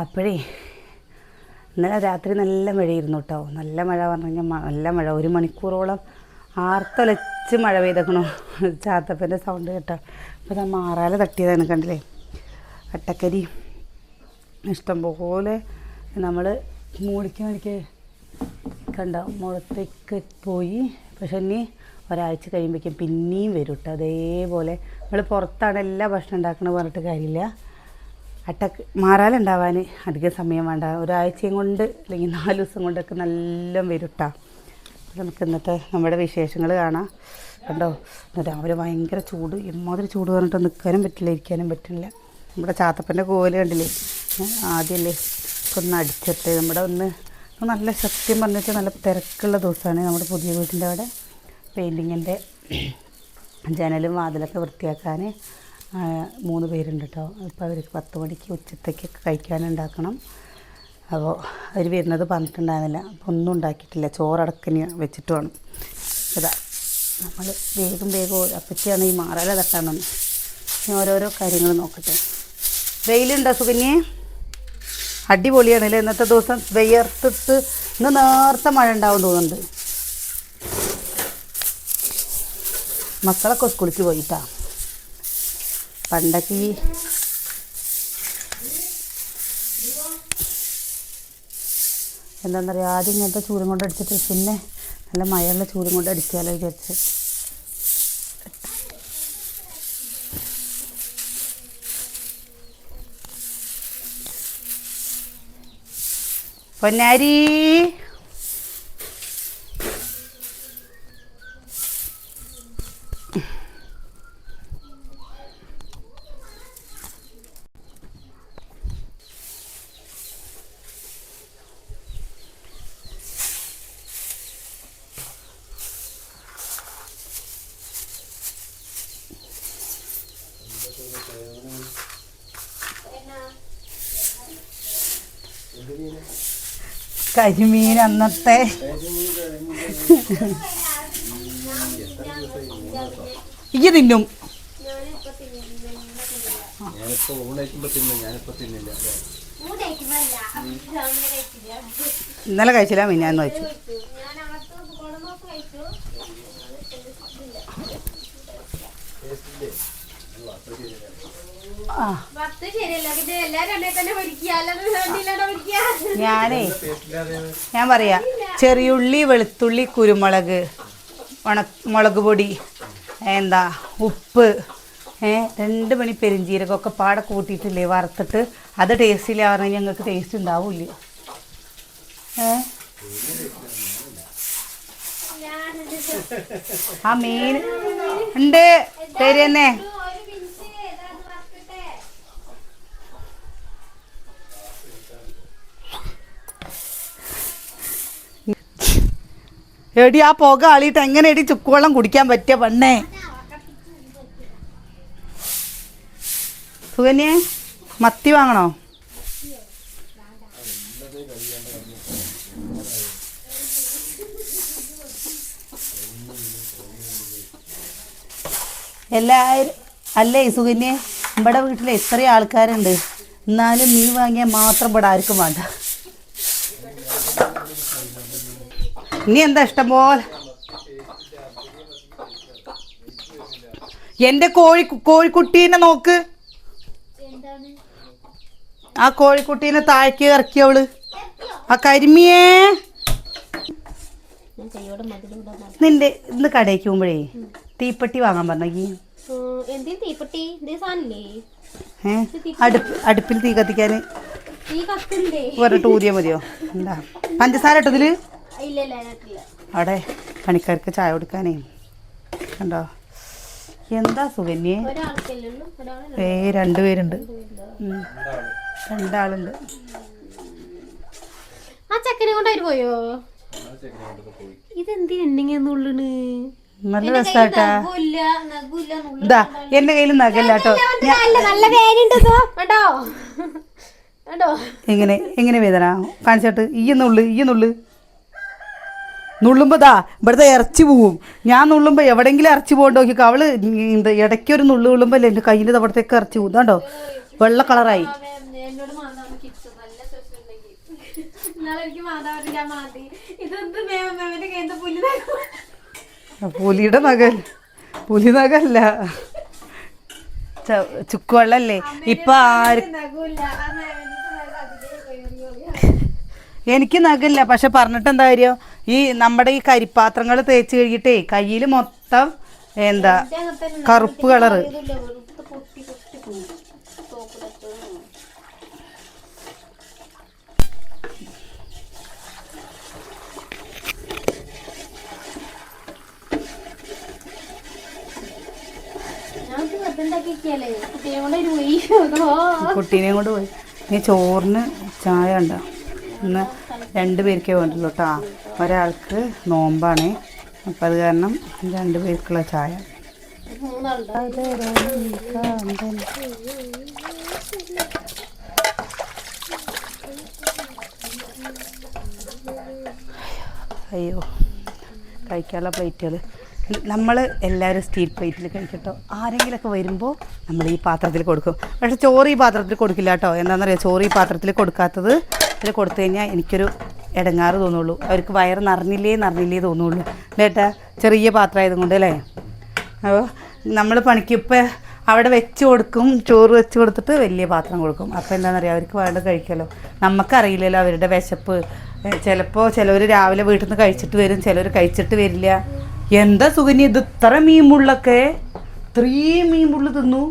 അപ്പോഴേ ഇന്നലെ രാത്രി നല്ല മഴയായിരുന്നു കേട്ടോ. നല്ല മഴ പറഞ്ഞു നല്ല മഴ. ഒരു മണിക്കൂറോളം ആർത്തൊലച്ച് മഴ പെയ്തേക്കണു. ചാത്തപ്പന്റെ സൗണ്ട് കേട്ടോ. അപ്പോൾ ഞാൻ മാറാല തട്ടിയതാണ് കണ്ടില്ലേ? അട്ടക്കരി ഇഷ്ടംപോലെ നമ്മൾ മൂടിക്ക് മേടിക്ക് കണ്ട മുളത്തേക്ക് പോയി. പക്ഷെ ഇനി ഒരാഴ്ച കഴിയുമ്പോഴേക്കും പിന്നെയും വരും കേട്ടോ. അതേപോലെ നമ്മൾ പുറത്താണ് എല്ലാ ഭക്ഷണം ഉണ്ടാക്കണമെന്ന് പറഞ്ഞിട്ട് കാര്യമില്ല. അട്ടക്ക് മാറാലുണ്ടാവാൻ അധികം സമയം വേണ്ട. ഒരാഴ്ചയും കൊണ്ട് അല്ലെങ്കിൽ നാല് ദിവസം കൊണ്ടൊക്കെ നല്ല വരുട്ടാ നമുക്ക് ഇന്നത്തെ നമ്മുടെ വിശേഷങ്ങൾ കാണാം. കണ്ടോ? രാവിലെ ഭയങ്കര ചൂട്. എമ്മാതിരി ചൂട് പറഞ്ഞിട്ട് നിൽക്കാനും പറ്റില്ല ഇരിക്കാനും പറ്റില്ല. നമ്മുടെ ചാത്തപ്പന്റെ കോൽ കണ്ടില്ലേ? ആദ്യമല്ലേ ഒന്ന് അടിച്ചിട്ട് നമ്മുടെ ഒന്ന് നല്ല സത്യം പറഞ്ഞിട്ട് നല്ല തിരക്കുള്ള ദിവസമാണ് നമ്മുടെ പുതിയ വീട്ടിന്റെ അവിടെ. പെയിന്റിങ്ങിന്റെ ജനലും വാതിലൊക്കെ വൃത്തിയാക്കാൻ മൂന്ന് പേരുണ്ട് കേട്ടോ അപ്പോൾ അവർക്ക് പത്ത് മണിക്ക് ഉച്ചത്തേക്കൊക്കെ കഴിക്കാനുണ്ടാക്കണം. അപ്പോൾ അവർ വരുന്നത് പറഞ്ഞിട്ടുണ്ടായിരുന്നില്ല. അപ്പോൾ ഒന്നും ഉണ്ടാക്കിയിട്ടില്ല. ചോറടക്കിന് വെച്ചിട്ട് വേണം. ഇതാ നമ്മൾ വേഗം വേഗം അപ്പച്ചിയാണ് ഈ മാറല തട്ടാണെന്ന് ഇനി ഓരോരോ കാര്യങ്ങൾ നോക്കട്ടെ. വെയിലുണ്ടോ സുകന്യെ? അടിപൊളിയാണല്ലേ ഇന്നത്തെ ദിവസം? വെയർത്തിട്ട് ഇന്ന് നേരത്തെ മഴ ഉണ്ടാവും തോന്നുന്നുണ്ട്. മക്കളൊക്കെ സ്കൂളിലേക്ക് പോയിട്ടാ? പണ്ടൊക്കെ ഈ എന്താണെന്ന് പറയുക ആദ്യം ഇങ്ങനത്തെ ചൂരം കൊണ്ട് അടിച്ചിട്ട് പിന്നെ നല്ല മഴയുള്ള ചൂരം കൊണ്ട് അടിക്കാമല്ലോ വിചാരിച്ച്. പൊന്നാരി! കരിമീൻ അന്നത്തെ. ഇയ്യ തിന്നും. ഇന്നലെ കഴിച്ചില്ല മിന്നാന്ന് കഴിച്ചു ആ പത്ത് ശരിയല്ല പിന്നെ എല്ലാരും എന്നെ തന്നെ പൊരിക്കുക അല്ലാതെ വേണ്ടിയില്ലാണ്ട് പൊരിക്കുക ഞാനേ ഞാൻ പറയാ ചെറിയുള്ളി വെളുത്തുള്ളി കുരുമുളക് ഉണ മുളക് പൊടി എന്താ ഉപ്പ് ഏ രണ്ട് മണി പെരിഞ്ചീരകമൊക്കെ പാടെ കൂട്ടിയിട്ടില്ലേ വറുത്തിട്ട്. അത് ടേസ്റ്റില്ല പറഞ്ഞാൽ ഞങ്ങൾക്ക് ടേസ്റ്റ് ഉണ്ടാവില്ല. ആ മീൻ ഉണ്ട് ശരി തന്നെ ഒരു മിനിറ്റ് ഏതാണ്ട് വറക്കട്ടെ എടി ആ പുക അളിയിട്ട് എങ്ങനെ എടി ചുക്കുവെള്ളം കുടിക്കാൻ പറ്റിയ പെണ്ണേ? സുകന്യെ മത്തി വാങ്ങണോ? എല്ലാവരും അല്ലേ സുകന്യെ? ഇവിടെ വീട്ടിൽ എത്രയും ആൾക്കാരുണ്ട്. എന്നാലും മീൻ വാങ്ങിയാൽ മാത്രം ഇവിടെ ആർക്കും വേണ്ട. ഇനി എന്താ ഇഷ്ടം പോലെ? എന്റെ കോഴി കോഴിക്കുട്ടീനെ നോക്ക്. ആ കോഴിക്കുട്ടീനെ താഴേക്ക് ഇറക്കിയവൾ ആ കരിമിയേ. നിന്റെ ഇന്ന് കടയ്ക്ക് പോകുമ്പോഴേ തീപ്പെട്ടി വാങ്ങാൻ പറഞ്ഞി അടുപ്പ് അടുപ്പിൽ തീ കത്തിക്കാൻ. കത്തുണ്ടേ പറഞ്ഞിട്ട് ഊതിയാൽ മതിയോ? എന്താ? പഞ്ചസാര ഇട്ടതിൽ അവിടെ പണിക്കാർക്ക് ചായ കൊടുക്കാനേ. കണ്ടോ? എന്താ സുകന്യേ? ഏ രണ്ടുപേരുണ്ട്. രണ്ടാളുണ്ട്. ആ ചക്കനെ കൊണ്ട് അവർ പോയോ? ഇതെന്ത് എണ്ണിങ്ങന്നുള്ളണ് നല്ല രസാട്ടാ. ഇതാ എന്റെ കയ്യിൽ നഗല്ലാട്ടോ ഇങ്ങനെ എങ്ങനെ എങ്ങനെ വേദന? കാണിച്ചിട്ട്. ഈ നുള്ളു ഈ നുള്ളു. നുള്ളുമ്പോ ദാ ഇവിടുത്തെ ഇറച്ചി പോവും. ഞാൻ നുള്ളുമ്പോ എവിടെങ്കിലും ഇറച്ചി പോകണ്ടോ നോക്കിക്കോ. അവൾ എന്താ ഇടയ്ക്ക് ഒരു നുള്ളു നുള്ളുമ്പോ അല്ലേ എന്റെ കയ്യിന്റെ അവിടത്തേക്ക് ഇറച്ചി പോകും കണ്ടോ വെള്ള കളറായി. പുലിയുടെ നഗൽ പുലി നഗല്ല ചുക്കുവെള്ളല്ലേ ഇപ്പൊ ആര് എനിക്ക് നഗല്ല പക്ഷെ പറഞ്ഞിട്ട് എന്താ കാര്യം? ഈ നമ്മുടെ ഈ കരിപ്പാത്രങ്ങൾ തേച്ച് കഴിഞ്ഞിട്ടേ കയ്യിൽ മൊത്തം എന്താ കറുപ്പ് കളറ് കുട്ടീനെയും കൊണ്ട് പോയി. നീ ചോറിന് ചായ ഉണ്ടോ ഇന്ന് രണ്ട് പേർക്കേ വേണ്ടുള്ളൂ കേട്ടോ ഒരാൾക്ക് നോമ്പാണ്. അപ്പം അത് കാരണം രണ്ട് പേർക്കുള്ള ചായ. അയ്യോ കഴിക്കാനുള്ള പ്ലേറ്റുകൾ നമ്മൾ എല്ലാവരും സ്റ്റീൽ പ്ലേറ്റിൽ കഴിക്കട്ടോ. ആരെങ്കിലുമൊക്കെ വരുമ്പോൾ നമ്മൾ ഈ പാത്രത്തിൽ കൊടുക്കും. പക്ഷേ ചോറ് ഈ പാത്രത്തിൽ കൊടുക്കില്ല കേട്ടോ എന്താണെന്നറിയാം ചോറ് ഈ പാത്രത്തിൽ കൊടുക്കാത്തത് ഇതിൽ കൊടുത്തു കഴിഞ്ഞാൽ എനിക്കൊരു ഇടങ്ങാറ് തോന്നുള്ളൂ. അവർക്ക് വയറ് നിറഞ്ഞില്ലേ നിറഞ്ഞില്ലേ തോന്നുള്ളൂ. കേട്ടാ ചെറിയ പാത്രം ആയതുകൊണ്ട് അല്ലേ? അപ്പോൾ നമ്മൾ പണിക്ക് ഇപ്പം അവിടെ വെച്ച് കൊടുക്കും ചോറ് വെച്ച് കൊടുത്തിട്ട് വലിയ പാത്രം കൊടുക്കും. അപ്പോൾ എന്താണെന്നറിയാം? അവർക്ക് വേണ്ട കഴിക്കലോ നമുക്കറിയില്ലല്ലോ അവരുടെ വിശപ്പ്. ചിലപ്പോൾ ചിലവർ രാവിലെ വീട്ടിൽ നിന്ന് കഴിച്ചിട്ട് വരും ചിലവർ കഴിച്ചിട്ട് വരില്ല. എന്താ സുകന്യ ഇത് ഇത്ര മീൻ മുള്ളൊക്കെ? ഇത്രയും മീൻ മുള്ളു തിന്നു.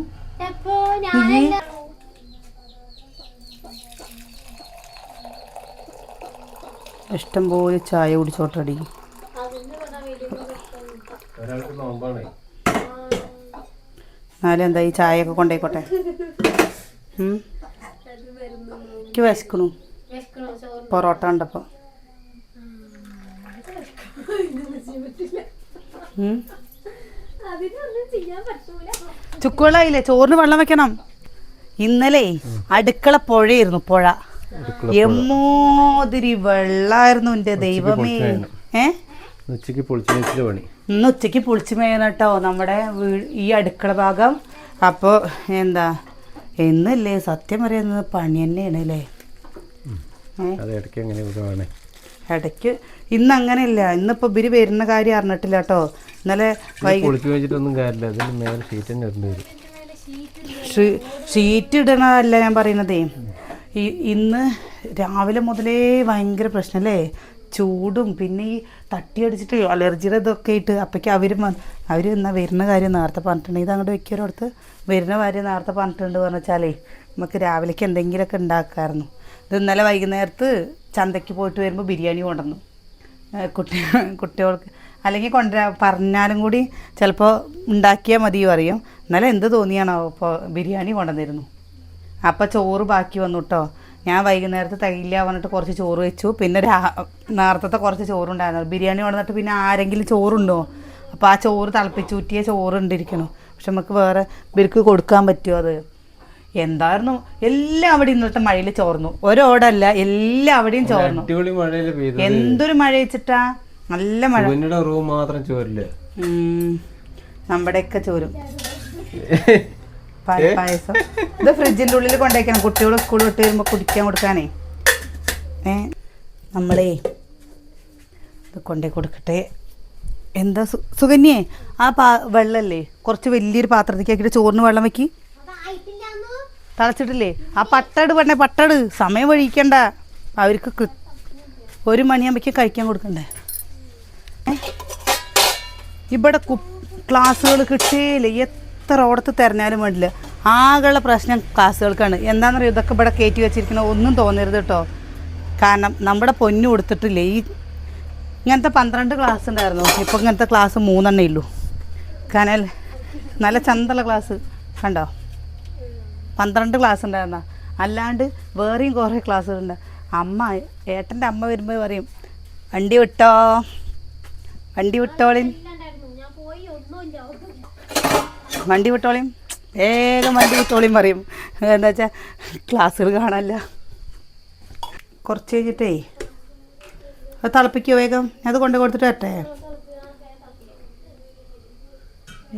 എപ്പോ പോലെ ചായ കുടിച്ചോട്ടടി. എന്നാലും എന്താ ഈ ചായയൊക്കെ കൊണ്ടേക്കോട്ടെ. എനിക്ക് വിശക്കണു. പൊറോട്ട ഉണ്ടപ്പോൾ പറ്റൂല ചുക്കുവെള്ളായില്ലേ ചോറിന് വെള്ളം വെക്കണം. ഇന്നലെ അടുക്കള പുഴയായിരുന്നു പുഴ. എമ്മോതിരി വെള്ളായിരുന്നു എന്റെ ദൈവമേ. ഏ? ഉച്ചയ്ക്ക് പൊളിച്ചു പണി. ഇന്ന് ഉച്ചയ്ക്ക് പൊളിച്ചു മേയണം കേട്ടോ നമ്മുടെ ഈ അടുക്കള ഭാഗം. അപ്പോൾ എന്താ എന്നല്ലേ സത്യം പറയുന്നത് പണി തന്നെയാണ് അല്ലേ ഇടയ്ക്ക് ഇന്ന് അങ്ങനെയല്ല. ഇന്നിപ്പോൾ ഇവർ വരുന്ന കാര്യം അറിഞ്ഞിട്ടില്ല കേട്ടോ ഇന്നലെ ഷീറ്റ് ഇടണല്ല ഞാൻ പറയുന്നതേ. ഈ ഇന്ന് രാവിലെ മുതലേ ഭയങ്കര പ്രശ്നമല്ലേ ചൂടും പിന്നെ ഈ തട്ടിയടിച്ചിട്ട് അലർജിയുടെ ഇതൊക്കെ ഇട്ട് അപ്പോഴേക്കും അവർ അവർ എന്നാൽ വരുന്ന കാര്യം നേരത്തെ പറഞ്ഞിട്ടുണ്ട്. ഇത് അങ്ങോട്ട് വെക്കൊരിടത്ത് വരുന്ന കാര്യം നേരത്തെ പറഞ്ഞിട്ടുണ്ട് എന്ന് വെച്ചാലേ നമുക്ക് രാവിലേക്ക് എന്തെങ്കിലുമൊക്കെ ഉണ്ടാക്കാമായിരുന്നു ഇത് ഇന്നലെ വൈകുന്നേരത്ത് ചന്തയ്ക്ക് പോയിട്ട് വരുമ്പോൾ ബിരിയാണി കൊണ്ടുവന്നു. കുട്ടി കുട്ടികൾക്ക്. അല്ലെങ്കിൽ കൊണ്ടുവരാ പറഞ്ഞാലും കൂടി ചിലപ്പോൾ ഉണ്ടാക്കിയാൽ മതിയോ അറിയാം. എന്നാലും എന്ത് തോന്നിയാണോ ഇപ്പോൾ ബിരിയാണി കൊണ്ടുവന്നിരുന്നു. അപ്പോൾ ചോറ് ബാക്കി വന്നു കേട്ടോ ഞാൻ വൈകുന്നേരത്ത് തൈല വന്നിട്ട് കുറച്ച് ചോറ് വെച്ചു. പിന്നെ രാ നേരത്തെ കുറച്ച് ചോറുണ്ടായിരുന്നു. ബിരിയാണി കൊണ്ടുവന്നിട്ട് പിന്നെ ആരെങ്കിലും ചോറുണ്ടോ? അപ്പോൾ ആ ചോറ് തിളപ്പിച്ചൂറ്റിയ ചോറ് ഉണ്ടിരിക്കണം പക്ഷെ നമുക്ക് വേറെ ഇവർക്ക് കൊടുക്കാൻ പറ്റുമോ അത്? എന്തായിരുന്നു? എല്ലാം അവിടെ ഇന്നത്തെ മഴയിൽ ചോർന്നു. ഒരോടല്ല എല്ലാം അവിടെയും ചോർന്നു. എന്തൊരു മഴ വെച്ചിട്ടാ? നല്ല മഴ. റൂം മാത്രം ചോരില്ല. നമ്മുടെയൊക്കെ ചോരും. പായസം. ഇത് ഫ്രിഡ്ജിന്റെ ഉള്ളിൽ കൊണ്ടേക്കണം. കുട്ടികൾ സ്കൂൾ വിട്ട് വരുമ്പോൾ കുടിക്കാൻ കൊടുക്കാനേ. ഏ? നമ്മളേ ഇത് കൊണ്ടേ കൊടുക്കട്ടെ. എന്താ സുകന്യേ ആ പാ വെള്ളല്ലേ? കുറച്ച് വലിയൊരു പാത്രത്തേക്ക് ആക്കിയിട്ട് ചോറിന് വെള്ളം വെക്കി. തളച്ചിട്ടില്ലേ? ആ പട്ടട് പറഞ്ഞേ പട്ടട്. സമയം വഴിക്കണ്ട അവർക്ക് ഒരു മണിയാകുമ്പോഴേക്കും കഴിക്കാൻ കൊടുക്കണ്ടേ? ഇവിടെ കു ക്ലാസ്സുകൾ കിട്ടിയില്ല. എത്ര ഓടത്ത് തിരഞ്ഞാലും വേണ്ടില്ല ആകെയുള്ള പ്രശ്നം ക്ലാസ്സുകൾക്കാണ് എന്താണെന്നറിയോ ഇതൊക്കെ ഇവിടെ കയറ്റി വെച്ചിരിക്കണ ഒന്നും തോന്നരുത് കേട്ടോ കാരണം നമ്മുടെ പൊന്നു കൊടുത്തിട്ടില്ലേ ഈ ഇങ്ങനത്തെ പന്ത്രണ്ട് ക്ലാസ് ഉണ്ടായിരുന്നു ഇപ്പോൾ ഇങ്ങനത്തെ ക്ലാസ് മൂന്നെണ്ണേ ഉള്ളൂ കാരണം നല്ല ചന്തള്ള ക്ലാസ് കണ്ടോ പന്ത്രണ്ട് ക്ലാസ് ഉണ്ടായിരുന്ന അല്ലാണ്ട് വേറെയും കുറേ ക്ലാസ്സുകളുണ്ട് അമ്മ ഏട്ടന്റെ അമ്മ വരുമ്പോൾ പറയും വണ്ടി വിട്ടോ വണ്ടി വിട്ടോളിൻ വണ്ടി വിട്ടോളിയും. വേഗം വണ്ടി വിട്ടോളിയും പറയും. എന്താ വെച്ചാൽ ക്ലാസ്സുകൾ കാണാനില്ല. കുറച്ച് കഴിഞ്ഞിട്ടേ അത് തിളപ്പിക്കോ വേഗം? അത് കൊണ്ട് കൊടുത്തിട്ട് വരട്ടെ?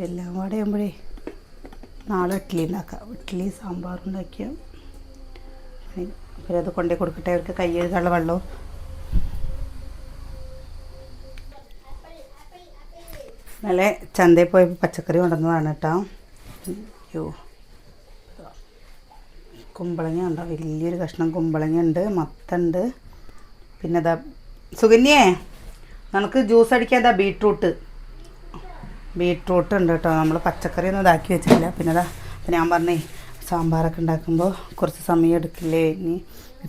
എല്ലാം കൂടെ ആകുമ്പോഴേ നാളെ ഇഡ്ഡലി ഉണ്ടാക്കാം. ഇഡ്ഡലി സാമ്പാർ ഉണ്ടാക്കിയ. പിന്നെ അത് കൊണ്ടേ കൊടുക്കട്ടെ. അവർക്ക് കൈ കഴുകാനുള്ള വെള്ളവും ഇന്നലെ ചന്തയിൽ പോയപ്പോൾ പച്ചക്കറി കൊണ്ടുവന്നതാണ് കേട്ടോ. അയ്യോ. കുമ്പളങ്ങ ഉണ്ടോ? വലിയൊരു കഷ്ണം കുമ്പളങ്ങ ഉണ്ട് മത്തുണ്ട്. പിന്നെ ഇതാ സുഗന്യേ നമുക്ക് ജ്യൂസ് അടിക്കാൻ ഇതാ ബീട്രൂട്ട്. ബീട്രൂട്ട് ഉണ്ട് കേട്ടോ. നമ്മൾ പച്ചക്കറി ഒന്നും ഇതാക്കി വെച്ചില്ല പിന്നെ ഇതാ അപ്പം ഞാൻ പറഞ്ഞേ സാമ്പാറൊക്കെ ഉണ്ടാക്കുമ്പോൾ കുറച്ച് സമയം എടുക്കില്ലേ? ഇനി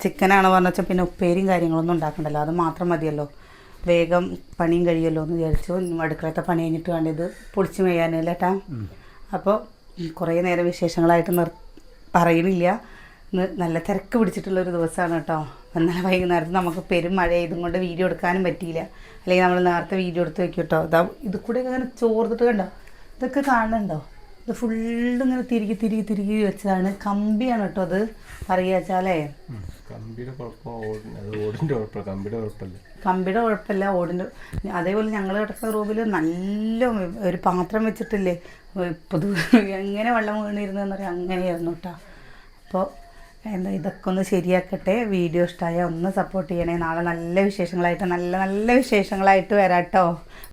ചിക്കനാണ് പറഞ്ഞു വെച്ചാൽ പിന്നെ ഉപ്പേരിയും കാര്യങ്ങളൊന്നും ഉണ്ടാക്കണ്ടല്ലോ. അത് മാത്രം മതിയല്ലോ. വേഗം പണിയും കഴിയുമല്ലോ എന്ന് വിചാരിച്ചു. അടുക്കളത്തെ പണി കഴിഞ്ഞിട്ട് വേണ്ട ഇത് പൊളിച്ച് മെയ്യാനല്ലേ ഏട്ടാ? അപ്പോൾ കുറേ നേരം വിശേഷങ്ങളായിട്ട് നിർ പറയണില്ല. ഇന്ന് നല്ല തിരക്ക് പിടിച്ചിട്ടുള്ളൊരു ദിവസമാണ് കേട്ടോ. എന്നാൽ വൈകുന്നേരത്ത് നമുക്ക് പെരും മഴ ഇതും കൊണ്ട് വീഡിയോ എടുക്കാനും പറ്റിയില്ല. അല്ലെങ്കിൽ നമ്മൾ നേരത്തെ വീഡിയോ എടുത്ത് വെക്കും കേട്ടോ. ഇതാ ഇത് കൂടെ അങ്ങനെ ചോർന്നിട്ട് കണ്ടോ? ഇതൊക്കെ കാണുന്നുണ്ടോ? ഇത് ഫുള്ള് ഇങ്ങനെ തിരികെ തിരികെ തിരികെ വെച്ചതാണ്. കമ്പിയാണ് കേട്ടോ അത്. പറയാച്ചാലേ കമ്പിയുടെ കുഴപ്പമില്ല കമ്പിയുടെ കുഴപ്പമില്ല. ഓടിന്റെ അതേപോലെ ഞങ്ങൾ കിടക്കുന്ന റൂമിൽ നല്ല ഒരു പാത്രം വെച്ചിട്ടില്ലേ? പുതു എങ്ങനെ വെള്ളം വീണിരുന്നെന്ന് പറയാം അങ്ങനെയായിരുന്നു കേട്ടോ. അപ്പോൾ എന്താ ഇതൊക്കെ ഒന്ന് ശരിയാക്കട്ടെ. വീഡിയോ ഇഷ്ടമായ ഒന്ന് സപ്പോർട്ട് ചെയ്യണേ. നാളെ നല്ല വിശേഷങ്ങളായിട്ട് നല്ല നല്ല വിശേഷങ്ങളായിട്ട് വരാട്ടോ കേട്ടോ.